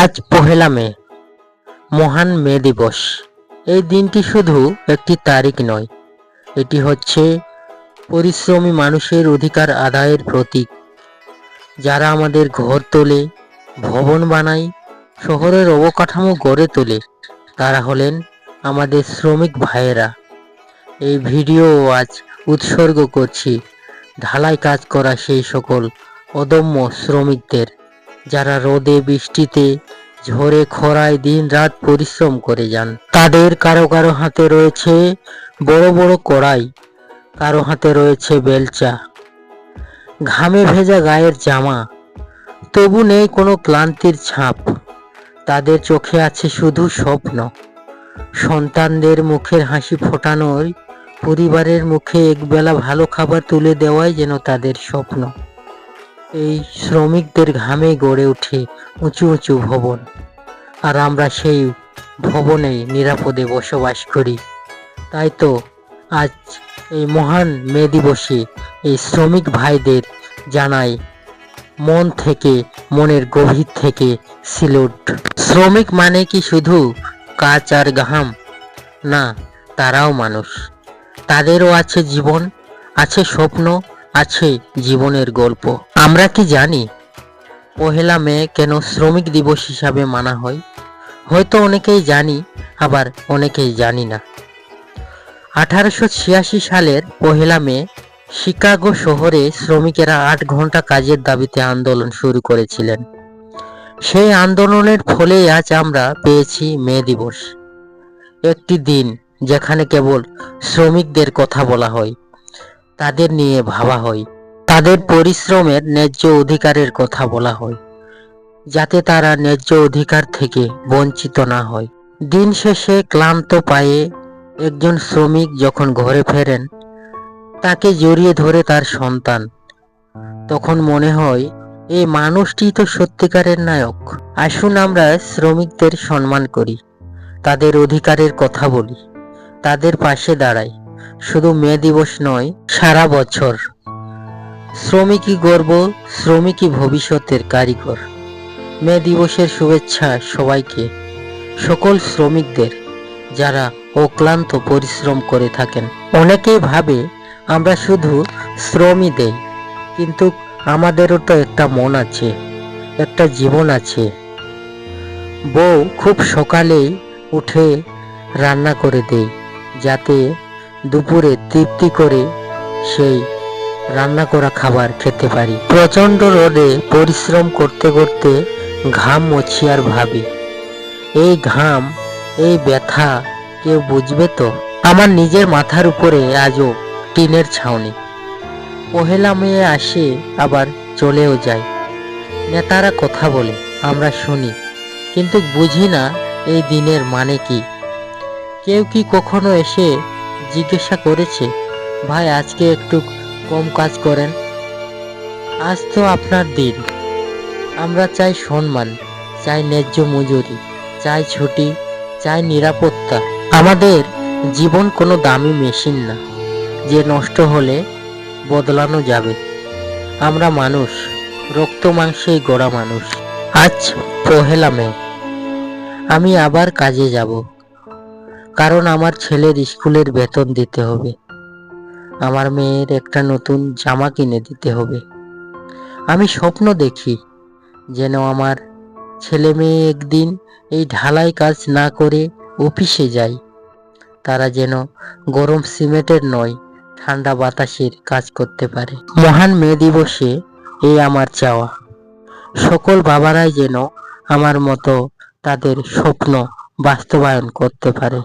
আজ পহেলা মে, মহান মে দিবস। এই দিনটি শুধু একটি তারিখ নয়, এটি হচ্ছে পরিশ্রমী মানুষের অধিকার আদায়ের প্রতীক। যারা আমাদের ঘর তোলে, ভবন বানায়, শহরের অবকাঠামো গড়ে তোলে, তারা হলেন আমাদের শ্রমিক ভাইয়েরা। এই ভিডিও আজ উৎসর্গ করছি, ঢালাই কাজ করা সেই সকল অদম্য শ্রমিকদের। যারা রোদে বৃষ্টিতে ঝড়ে খরায় দিন রাত পরিশ্রম করে যান। তাদের কারও কারও হাতে রয়েছে বড় বড় কড়াই, কারও হাতে রয়েছে বেলচা, ঘামে ভেজা গায়ের জামা। তবু নেই কোনো ক্লান্তির ছাপ। তাদের চোখে আছে শুধু স্বপ্ন। সন্তানদের মুখের হাসি ফোটানোই পরিবারের মুখে একবেলা ভালো খাবার তুলে দেওয়াই যেন তাদের স্বপ্ন। এই শ্রমিকদের ঘামে গড়ে ওঠে উঁচু উঁচু ভবন। আর আমরা সেই ভবনে নিরাপদে বসবাস করি। তাই তো আজ এই মহান মে দিবসে এই শ্রমিক ভাইদের জানাই মন থেকে, মনের গভীর থেকে সিলুট। শ্রমিক মানে কি শুধু কাজ আর ঘাম? না, তারাও মানুষ। তাদেরও আছে জীবন, আছে স্বপ্ন আছে জীবনের গল্প। আমরা কি জানি? পহেলা মে কেন শ্রমিক দিবস হিসাবে মানা হয়? হয়তো অনেকেই জানি, আবার অনেকেই জানি না। আঠারোশো ছিয়াশি সালের পহেলা মে শিকাগো শহরে শ্রমিকেরা আট ঘণ্টা কাজের দাবিতে আন্দোলন শুরু করেছিলেন। সেই আন্দোলনের ফলে আজ আমরা পেয়েছি মে দিবস। একটি দিন যেখানে কেবল শ্রমিকদের কথা বলা হয়। তাদের নিয়ে ভাবা হয়। তাদের পরিশ্রমের ন্যায্য অধিকারের কথা বলা হয়, যাতে তারা ন্যায্য অধিকার থেকে বঞ্চিত না হয়। দিন শেষে ক্লান্ত পায়ে একজন শ্রমিক যখন ঘরে ফেরেন, তাকে জড়িয়ে ধরে তার সন্তান। তখন মনে হয় এই মানুষটি তো সত্যিকারের নায়ক। আসুন আমরা শ্রমিকদের সম্মান করি, তাদের অধিকারের কথা বলি, তাদের পাশে দাঁড়াই। শুধু মে দিবস নয়, সারা বছর। শ্রমিকই গর্ব, শ্রমিকই ভবিষ্যতের কারিগর। মে দিবসের শুভেচ্ছা সবাইকে, সকল শ্রমিকদের, যারা অক্লান্ত পরিশ্রম করে থাকেন। অনেকেই ভাবে, আমরা শুধু শ্রমই দেই, কিন্তু আমাদেরও তো একটা মন আছে, একটা জীবন আছে। বউ খুব সকালেই উঠে রান্না করে দেয়, যাতে দুপুরে তৃপ্তি করে সেই রান্না করা খাবার খেতে পারি। প্রচণ্ড রোদে পরিশ্রম করতে করতে ঘাম মুছি আর ভাবি। এই ঘাম, এই ব্যথা কেউ বুঝবে তো? আমার নিজের মাথার উপরে আজও টিনের ছাউনি। পহেলা মেয়ে আসে, আবার চলেও যায়। নেতারা কথা বলে, আমরা শুনি। কিন্তু বুঝি না এই দিনের মানে কি। কেউ কি কখনো এসে জিজ্ঞাসা করেছে, ভাই, আজকে একটু কম কাজ করেন। আজ তো আপনার দিন। আমরা চাই সম্মান, চাই ন্যায্য মজুরি, চাই ছুটি, চাই নিরাপত্তা। আমাদের জীবন কোনো দামি মেশিন না, যে নষ্ট হলে বদলানো যাবে। আমরা মানুষ, রক্ত মাংসেই গড়া মানুষ। আজ পহেলা মে। আমি আবার কাজে যাব। কারণ আমার ছেলের স্কুলের বেতন দিতে হবে। আমার মেয়ের একটা নতুন জামা কিনে দিতে হবে। আমি স্বপ্ন দেখি যেন আমার ছেলে মেয়ে একদিন এই ঢালাই কাজ না করে অফিসে যায়। তারা যেন গরম সিমেন্টের নয়, ঠান্ডা বাতাসের কাজ করতে পারে। মহান মে দিবসে এই আমার চাওয়া। সকল বাবারাই যেন আমার মতো তাদের স্বপ্ন বাস্তবায়ন করতে পারে।